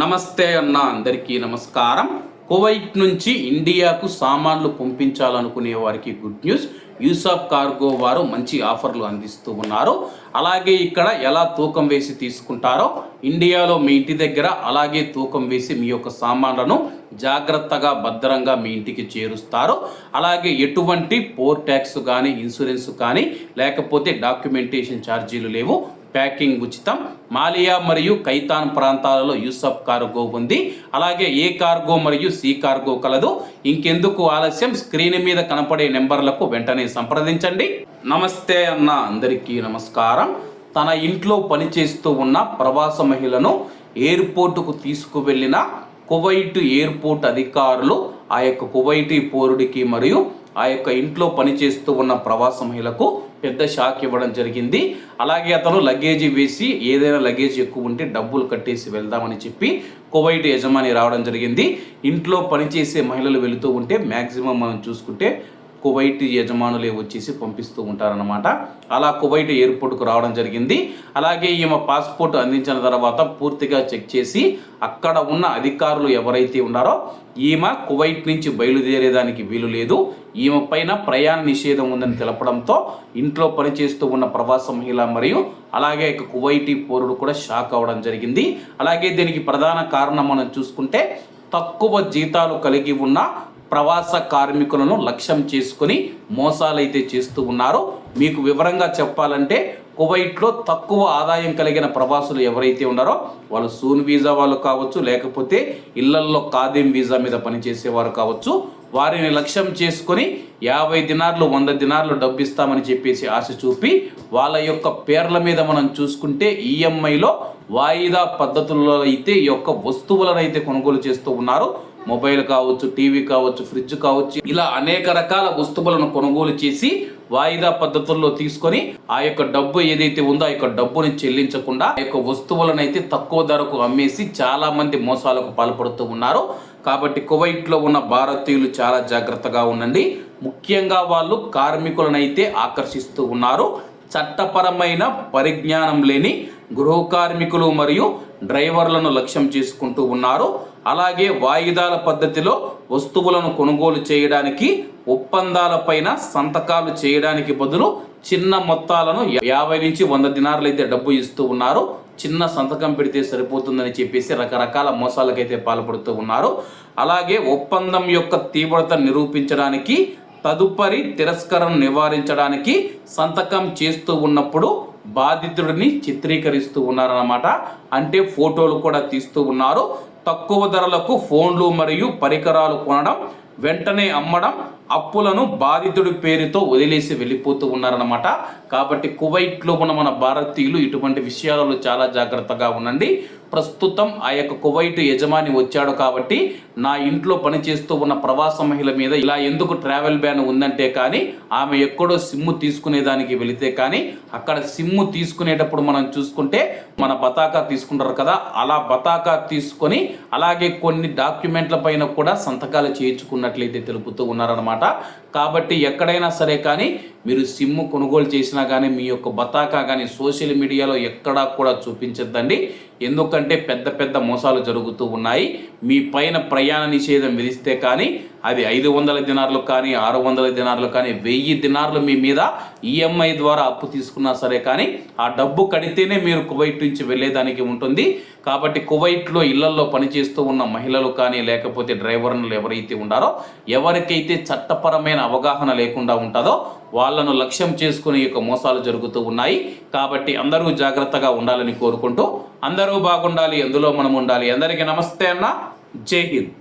నమస్తే అన్న అందరికీ నమస్కారం. కువైట్ నుంచి ఇండియాకు సామాన్లు పంపించాలనుకునే వారికి గుడ్ న్యూస్. యూసాఫ్ కార్గో వారు మంచి ఆఫర్లు అందిస్తూ ఉన్నారు. అలాగే ఇక్కడ ఎలా తూకం వేసి తీసుకుంటారో ఇండియాలో మీ ఇంటి దగ్గర అలాగే తూకం వేసి మీ యొక్క సామాన్లను జాగ్రత్తగా భద్రంగా మీ ఇంటికి చేరుస్తారు. అలాగే ఎటువంటి పోర్ ట్యాక్స్ కానీ ఇన్సూరెన్స్ కానీ లేకపోతే డాక్యుమెంటేషన్ ఛార్జీలు లేవు. ప్యాకింగ్ ఉచితం. మాలియా మరియు కైతాన్ ప్రాంతాలలో యూసఫ్ కార్గో ఉంది. అలాగే ఏ కార్గో మరియు సి కార్గో కలదు. ఇంకెందుకు ఆలస్యం? స్క్రీన్ మీద కనపడే నెంబర్లకు వెంటనే సంప్రదించండి. నమస్తే అన్న అందరికీ నమస్కారం. తన ఇంట్లో పనిచేస్తూ ఉన్న ప్రవాస మహిళను ఎయిర్పోర్టుకు తీసుకువెళ్ళిన కువైట్ ఎయిర్పోర్ట్ అధికారులు ఆ యొక్క కువైటీ పౌరుడికి మరియు ఆ యొక్క ఇంట్లో పనిచేస్తూ ఉన్న ప్రవాస మహిళకు పెద్ద షాక్ ఇవ్వడం జరిగింది. అలాగే అతను లగేజీ వేసి ఏదైనా లగేజ్ ఎక్కువ ఉంటే డబ్బులు కట్టేసి వెళ్దామని చెప్పి కువైట్ యజమాని రావడం జరిగింది. ఇంట్లో పనిచేసే మహిళలు వెళుతూ ఉంటే మ్యాక్సిమం మనం చూసుకుంటే కువైట్ యజమానులే వచ్చేసి పంపిస్తూ ఉంటారనమాట అలా కువైట్ ఎయిర్పోర్ట్కు రావడం జరిగింది. అలాగే ఈమె పాస్పోర్ట్ అందించిన తర్వాత పూర్తిగా చెక్ చేసి అక్కడ ఉన్న అధికారులు ఎవరైతే ఉన్నారో ఈమె కువైట్ నుంచి బయలుదేరేదానికి వీలు లేదు. ఈమె పైన ప్రయాణ నిషేధం ఉందని తెలపడంతో ఇంట్లో పనిచేస్తూ ఉన్న ప్రవాస మహిళ మరియు అలాగే కువైటీ పౌరుడు కూడా షాక్ అవ్వడం జరిగింది. అలాగే దీనికి ప్రధాన కారణం మనం చూసుకుంటే తక్కువ జీతాలు కలిగి ఉన్న ప్రవాస కార్మికులను లక్ష్యం చేసుకుని మోసాలైతే చేస్తూ ఉన్నారు మీకు వివరంగా చెప్పాలంటే కువైట్లో తక్కువ ఆదాయం కలిగిన ప్రవాసులు ఎవరైతే ఉన్నారో వాళ్ళు సూన్ వీసా వాళ్ళు కావచ్చు లేకపోతే ఇళ్ళల్లో కాదేం వీసా మీద పనిచేసేవారు కావచ్చు వారిని లక్ష్యం చేసుకొని యాభై దినార్లు వంద దినార్లు డబ్బు ఇస్తామని చెప్పేసి ఆశ చూపి వాళ్ళ యొక్క పేర్ల మీద మనం చూసుకుంటే ఈఎంఐలో వాయిదా పద్ధతుల్లో అయితే ఈ యొక్క వస్తువులను అయితే కొనుగోలు చేస్తూ ఉన్నారు. మొబైల్ కావచ్చు టీవీ కావచ్చు ఫ్రిడ్జ్ కావచ్చు ఇలా అనేక రకాల వస్తువులను కొనుగోలు చేసి వాయిదా పద్ధతుల్లో తీసుకొని ఆ యొక్క డబ్బు ఏదైతే ఉందో ఆ యొక్క డబ్బుని చెల్లించకుండా ఆ యొక్క వస్తువులను అయితే తక్కువ ధరకు అమ్మేసి చాలా మంది మోసాలకు పాల్పడుతూ ఉన్నారు. కాబట్టి కువైట్లో ఉన్న భారతీయులు చాలా జాగ్రత్తగా ఉండండి. ముఖ్యంగా వాళ్ళు కార్మికులనైతే ఆకర్షిస్తూ ఉన్నారు. చట్టపరమైన పరిజ్ఞానం లేని గృహ కార్మికులు మరియు డ్రైవర్లను లక్ష్యం చేసుకుంటూ ఉన్నారు. అలాగే వాయిదాల పద్ధతిలో వస్తువులను కొనుగోలు చేయడానికి ఒప్పందాలపైన సంతకాలు చేయడానికి బదులు చిన్న మొత్తాలను యాభై నుంచి వంద దినారులు అయితే డబ్బు ఇస్తూ ఉన్నారు. చిన్న సంతకం పెడితే సరిపోతుందని చెప్పేసి రకరకాల మోసాలకైతే పాల్పడుతూ ఉన్నారు. అలాగే ఒప్పందం యొక్క తీవ్రత నిరూపించడానికి తదుపరి తిరస్కరణ నివారించడానికి సంతకం చేస్తూ ఉన్నప్పుడు బాధితుడిని చిత్రీకరిస్తూ ఉన్నారన్నమాట. అంటే ఫోటోలు కూడా తీస్తూ ఉన్నారు. తక్కువ ధరలకు ఫోన్లు మరియు పరికరాలు కొనడం వెంటనే అమ్మడం అప్పులను బాధితుడి పేరుతో వదిలేసి వెళ్ళిపోతూ ఉన్నారన్నమాట. కాబట్టి కువైట్లో ఉన్న మన భారతీయులు ఇటువంటి విషయాలలో చాలా జాగ్రత్తగా ఉండండి. ప్రస్తుతం ఆ యొక్క కువైట్ యజమాని వచ్చాడు కాబట్టి నా ఇంట్లో పనిచేస్తూ ఉన్న ప్రవాస మహిళ మీద ఇలా ఎందుకు ట్రావెల్ బ్యాన్ ఉందంటే కానీ ఆమె ఎక్కడో సిమ్ము తీసుకునేదానికి వెళితే కానీ అక్కడ సిమ్ము తీసుకునేటప్పుడు మనం చూసుకుంటే మన బతాకా తీసుకుంటారు కదా అలా బతాకా తీసుకొని అలాగే కొన్ని డాక్యుమెంట్ల పైన కూడా సంతకాలు చేయించుకున్నట్లయితే తెలుపుతూ ఉన్నారనమాట కాబట్టి ఎక్కడైనా సరే కానీ మీరు సిమ్ము కొనుగోలు చేసినా కానీ మీ యొక్క బతాకా కానీ సోషల్ మీడియాలో ఎక్కడా కూడా చూపించద్దండి. ఎందుకంటే పెద్ద పెద్ద మోసాలు జరుగుతూ ఉన్నాయి. మీ పైన ప్రయాణ నిషేధం విధిస్తే కానీ అది ఐదు వందల దినార్లు కానీ ఆరు వందల దినార్లు కానీ వెయ్యి దినార్లు మీ మీద ఈఎంఐ ద్వారా అప్పు తీసుకున్నా సరే కానీ ఆ డబ్బు కడితేనే మీరు కువైట్ నుంచి వెళ్ళేదానికి ఉంటుంది. కాబట్టి కువైట్లో ఇళ్ళలో పనిచేస్తూ ఉన్న మహిళలు కానీ లేకపోతే డ్రైవర్లు ఎవరైతే ఉన్నారో ఎవరికైతే చట్టపరమైన అవగాహన లేకుండా ఉంటుందో వాళ్ళను లక్ష్యం చేసుకుని యొక్క మోసాలు జరుగుతూ ఉన్నాయి. కాబట్టి అందరూ జాగ్రత్తగా ఉండాలని కోరుకుంటూ అందరూ బాగుండాలి ఎందులో మనం ఉండాలి. అందరికీ నమస్తే అన్న. జై హింద్.